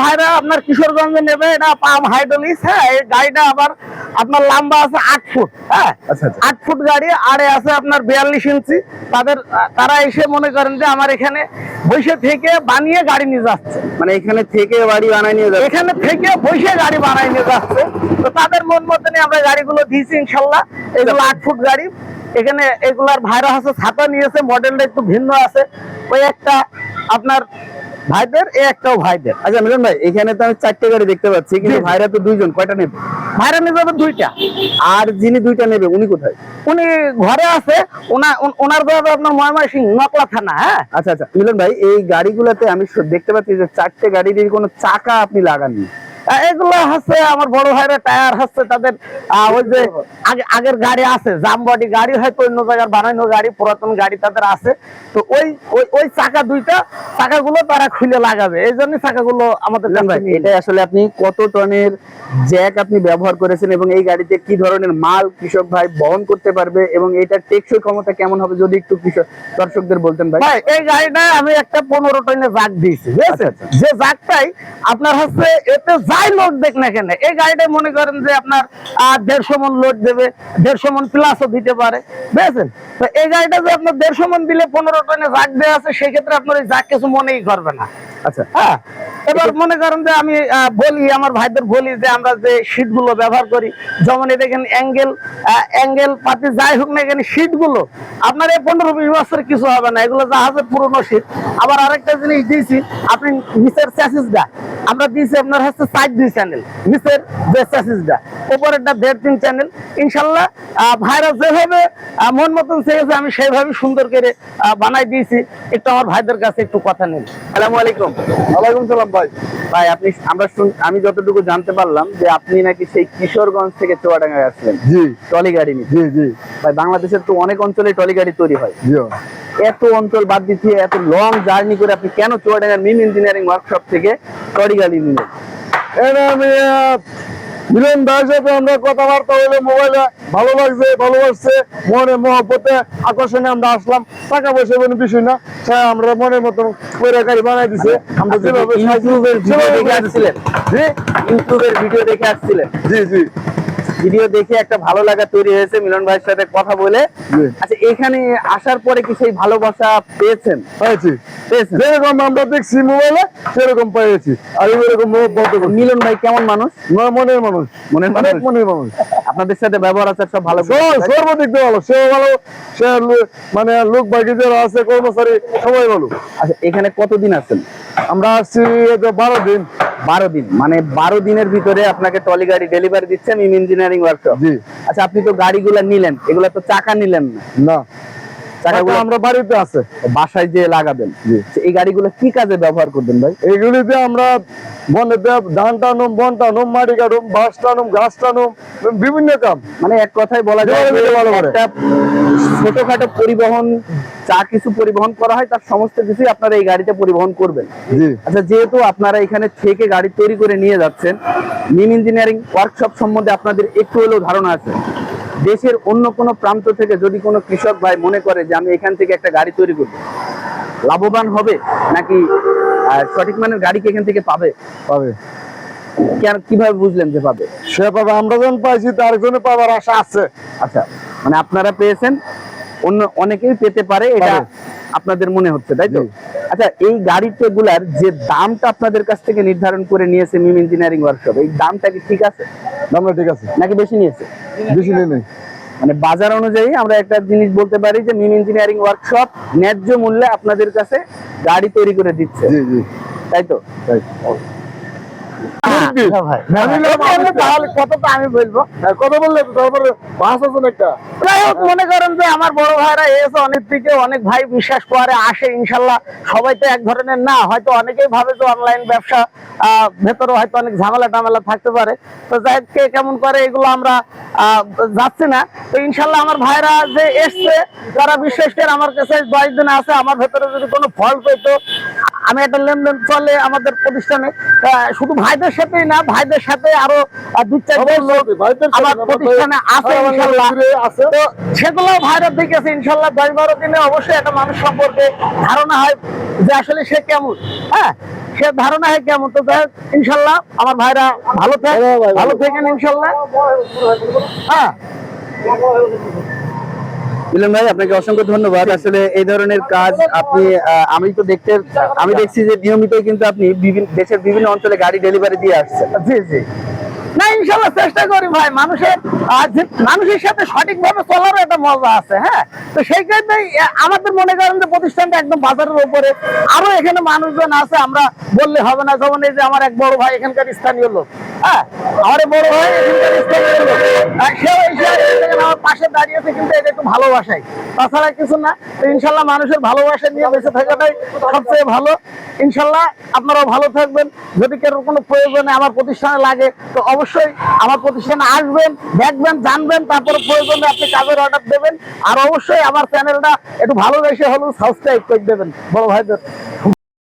ভাইরা আপনার কিশোরগঞ্জে নেবে এটা পাম হাইড্রোলিক্স হ্যাঁ এই গাড়িটা আবার আপনার লম্বা আছে আট ফুট হ্যাঁ আচ্ছা আচ্ছা। আট ফুট গাড়ি আরে আছে আপনার বিয়াল্লিশ ইঞ্চি। তাদের তারা এসে মনে করেন যে আমার এখানে বসে থেকে বানিয়ে গাড়ি নিয়ে যাচ্ছে। মানে এখানে থেকে বাড়ি বানায় নিয়ে যাবে এখানে থেকে বসে গাড়ি বানাই নিয়ে যাচ্ছে। তো তাদের মন মতনই আমরা গাড়িগুলো দিয়েছি ইনশাল্লাহ। এগুলো আট ফুট গাড়ি। এখানে এগুলার ভাইরা আছে ছাতা নিয়েছে মডেলটা একটু ভিন্ন আছে। ওই একটা আপনার ভাইদের এ একটাও ভাইদের। আচ্ছা মিলন ভাই এখানে তো আমি চারটে গাড়ি দেখতে পাচ্ছি কিন্তু ভাইরা তো দুইজন কয়টা নেবে? ভাইরা নিয়ে যাবে দুইটা। আর যিনি দুইটা নেবে উনি কোথায়? উনি ঘরে আছে ওনা ওনার যাবে আপনার ময়মনসিং নকলা থানা হ্যাঁ? আচ্ছা আচ্ছা মিলন ভাই এই গাড়িগুলোতে আমি দেখতে পাচ্ছি যে চারটে গাড়ির কোনো চাকা আপনি লাগাননি। এগুলো হচ্ছে আমার বড় ভাইরা টায়ার হচ্ছে তাদের ওই যে আগের গাড়ি আছে গাড়ি হয়তো অন্য জায়গার বানানো গাড়ি পুরাতন গাড়ি তাদের আছে। তো ওই ওই চাকা দুইটা চাকাগুলো তারা খুলে লাগাবে। এই জন্য চাকাগুলো আমাদের এটা আসলে আপনি কত টনের জ্যাক আপনি ব্যবহার করেছেন এবং এই গাড়িতে কি ধরনের মাল কৃষক ভাই বহন করতে পারবে এবং এটার টেকসই ক্ষমতা কেমন হবে যদি একটু কৃষক দর্শকদের বলতেন ভাই। এই গাড়িটা আমি একটা পনেরো টনের জাক দিয়েছি বুঝেছেন আচ্ছা, যে জাকটাই আপনার হচ্ছে এতে যাই লোড দেখ না কেন? এই গাড়িটা মনে করেন যে আপনার আহ, দেড়শো মন লোড দেবে দেড়শো মন প্লাসও দিতে পারে। বুঝেছেন? তো এই গাড়িটা যে আপনার দেড়শো মন দিলে পনেরো টনে জাক দেওয়া আছে সেক্ষেত্রে আপনার ওই জাক কিছু মনেই করবে না। আচ্ছা। হ্যাঁ? এবার মনে করেন যে আমি বলি আমার ভাইদের বলি যে আমরা যে শীটগুলো ব্যবহার করি যেমন এই দেখেন অ্যাঙ্গেল অ্যাঙ্গেল পাতি যাই হোক না এখানে শীটগুলো আপনার এই পনেরো বিশ বছর কিছু হবে না এগুলো জাহাজের পুরনো শীট আবার আরেকটা জিনিস দিয়েছি আপনি নিচের চ্যাসিসটা আমরা দিয়েছি আপনার হচ্ছে সাইড দুই চ্যানেল নিচের যে চ্যাসিসটা উপরেরটা দেড় তিন চ্যানেল ইনশাল্লাহ আহ, ভাইরা যেভাবে মন মতন চেয়েছে আমি সেইভাবে সুন্দর করে বানাই দিয়েছি। একটু আমার ভাইদের কাছে একটু কথা নিন। আসসালামু আলাইকুম। ওয়ালাইকুম সালাম ভাই ভাই আপনি আমরা শুন- আমি যতটুকু জানতে পারলাম যে আপনি নাকি সেই কিশোরগঞ্জ থেকে চুয়াডাঙ্গায় আসলেন। জি। টলি গাড়ি নিয়ে। জি জি। ভাই বাংলাদেশের তো অনেক অঞ্চলে টলি গাড়ি তৈরি হয়। জি। এত অঞ্চল বাদ দিয়ে এত লং জার্নি করে আপনি কেন চুয়াডাঙ্গার মিম ইঞ্জিনিয়ারিং ওয়ার্কশপ থেকে টলি গাড়ি নিলেন? এটা মিলন ভাইয়ের সাথে আমরা কথাবার্তা হইলে মোবাইলে ভালো লাগছে ভালোবাসছে মনে মহব্বতে আকর্ষণে আমরা আসলাম। টাকা পয়সা কোনো বিষয় না তাই আমরা মনের মতন করে গাড়ি বানাই দিছে। আমরা যেভাবে ইউটিউবের ভিডিও দেখে আসছিলেন? জি? ইউটিউবের ভিডিও দেখে আসছিলেন? জি জি। ভিডিও দেখে একটা ভালো লাগা তৈরি হয়েছে মিলন ভাইয়ের সাথে কথা বলে। আচ্ছা এখানে আসার পরে কি সেই ভালোবাসা পেয়েছেন? পেয়েছেন? যেরকম আমরা দেখছি মোবাইলে সেরকম পেয়েছি। আর এরকম মিলন ভাই কেমন মানুষ? মনের মানুষ। মনের মানুষ? মনের মানুষ। আপনাদের সাথে ব্যবহার আছে সব ভালো ভালো। সেও ভালো সে মানে লোক বাকি যারা আছে কর্মচারী সবাই ভালো। আচ্ছা এখানে কতদিন আছেন? আমরা আসছি বারো দিন। বারো দিন। মানে বারো দিনের ভিতরে আপনাকে টলি গাড়ি ডেলিভারি দিচ্ছে মিম ইঞ্জিনিয়ারিং ওয়ার্কশপ আচ্ছা আপনি তো গাড়িগুলা নিলেন এগুলা তো চাকা নিলেন না। আমরা বাড়িতে আছে। বাসায় যে লাগাবেন। এই গাড়িগুলো কি কাজে ব্যবহার করবেন ভাই? এইগুলিতে আমরা বনে ধান টানুম বন টানুম মাটি কাটুম বাঁশ টানুম ঘাস টানুম বিভিন্ন কাম। মানে এক কথায় বলা যায়। একটা ছোটখাটো পরিবহন যা কিছু পরিবহন করা হয় তার সমস্ত কিছুই আপনারা এই গাড়িতে পরিবহন করবেন। আচ্ছা যেহেতু আপনারা এখানে থেকে গাড়ি তৈরি করে নিয়ে যাচ্ছেন মিম ইঞ্জিনিয়ারিং ওয়ার্কশপ সম্বন্ধে আপনাদের একটু হলেও ধারণা আছে। দেশের অন্য কোনো প্রান্ত থেকে যদি কোনো কৃষক ভাই মনে করে যে আমি এখান থেকে একটা গাড়ি তৈরি করব লাভবান হবে নাকি সঠিক মানের গাড়ি কি এখান থেকে পাবে? পাবে। কেন কীভাবে বুঝলেন যে পাবে? সে পাবে আমরা যখন পাইছি তার জন্য পাবার আশা আছে। আচ্ছা মানে আপনারা পেয়েছেন অন্য অনেকেই পেতে পারে এটা আপনাদের মনে হচ্ছে তাই তো? আচ্ছা এই গাড়িগুলার যে দামটা আপনাদের কাছ থেকে নির্ধারণ করে নিয়েছে মিম ইঞ্জিনিয়ারিং ওয়ার্কশপ এই দামটা কি ঠিক আছে? আমরা ঠিক আছে। নাকি বেশি নিয়েছে? বেশি নেই মানে বাজার অনুযায়ী আমরা একটা জিনিস বলতে পারি যে মিম ইঞ্জিনিয়ারিং ওয়ার্কশপ ন্যায্য মূল্যে আপনাদের কাছে গাড়ি তৈরি করে দিচ্ছে। জি জি। তাই তো? তাই। আমি বলব, হ্যাঁ, কথা বললে তারপরে বাস আছে একটা যাই হোক মনে করেন যে আমার বড় ভাইরা এসে অনেক থেকে অনেক ভাই বিশ্বাস করে আসে ইনশাল্লাহ। সবাই তো এক ধরনের না হয়তো অনেকেই ভাবে যে অনলাইন ব্যবসা ভেতরে হয়তো অনেক ঝামেলা টামেলা থাকতে পারে। তো যাই কে কেমন করে এগুলো আমরা আহ, যাচ্ছি না। তো ইনশাল্লাহ আমার ভাইরা যে এসছে তারা বিশ্বাস করে আমার কাছে দশ দিন আছে আমার ভেতরে যদি কোনো ফল্ট হইতো আমি একটা লেনদেন চলে আমাদের প্রতিষ্ঠানে। শুধু ভাইদের সাথেই না ভাইদের সাথে আরও আহ, দু চারজন লোক আমার প্রতিষ্ঠানে আছে ইনশাল্লাহ। তো সেগুলো ভাইরাল দেখেছে ইনশাল্লাহ। দশ বারো দিনে অবশ্যই একটা মানুষ সম্পর্কে ধারণা হয় যে আসলে সে কেমন। হ্যাঁ সে ধারণা হয় কেমন। তো হোক, ইনশাল্লাহ আমার ভাইরা ভালো থাক হ্যাঁ, ভালো। থাকেন ইনশাল্লাহ। হ্যাঁ। মিলন ভাই, আপনাকে অসংখ্য ধন্যবাদ। আসলে এই ধরনের কাজ আপনি আমি তো দেখতে, আমি দেখছি যে নিয়মিত কিন্তু আপনি দেশের বিভিন্ন অঞ্চলে গাড়ি ডেলিভারি দিয়ে আসছেন। জি জি। না, ইনশাল্লাহ চেষ্টা করি ভাই, মানুষের মানুষের সাথে একটা মজা আছে হ্যাঁ? তো সেই ক্ষেত্রে আমাদের মনে করেন যে প্রতিষ্ঠানটা একদম বাজারের উপরে। আরও এখানে মানুষজন আছে, আমরা বললে হবে না, যেমন এই যে আমার এক বড় ভাই এখানকার স্থানীয় লোক হ্যাঁ? আমার বড় ভাই এখানকার স্থানীয় লোক আমার পাশে দাঁড়িয়েছে, কিন্তু ভালোবাসাই। তাছাড়া কিছু না, ইনশাল্লাহ মানুষের ভালোবাসা নিয়ে বেঁচে থাকাটাই সবচেয়ে ভালো। ইনশাল্লাহ আপনারাও ভালো থাকবেন। যদি কারোর কোনো প্রয়োজনে আমার প্রতিষ্ঠানে লাগে, তো অবশ্যই আমার প্রতিষ্ঠানে আসবেন, দেখবেন, জানবেন, তারপরে প্রয়োজনে আপনি কাজের অর্ডার দেবেন। আর অবশ্যই আমার চ্যানেলটা একটু ভালোবেসে হলেও সাবস্ক্রাইব করে দেবেন, বড় ভাইদের।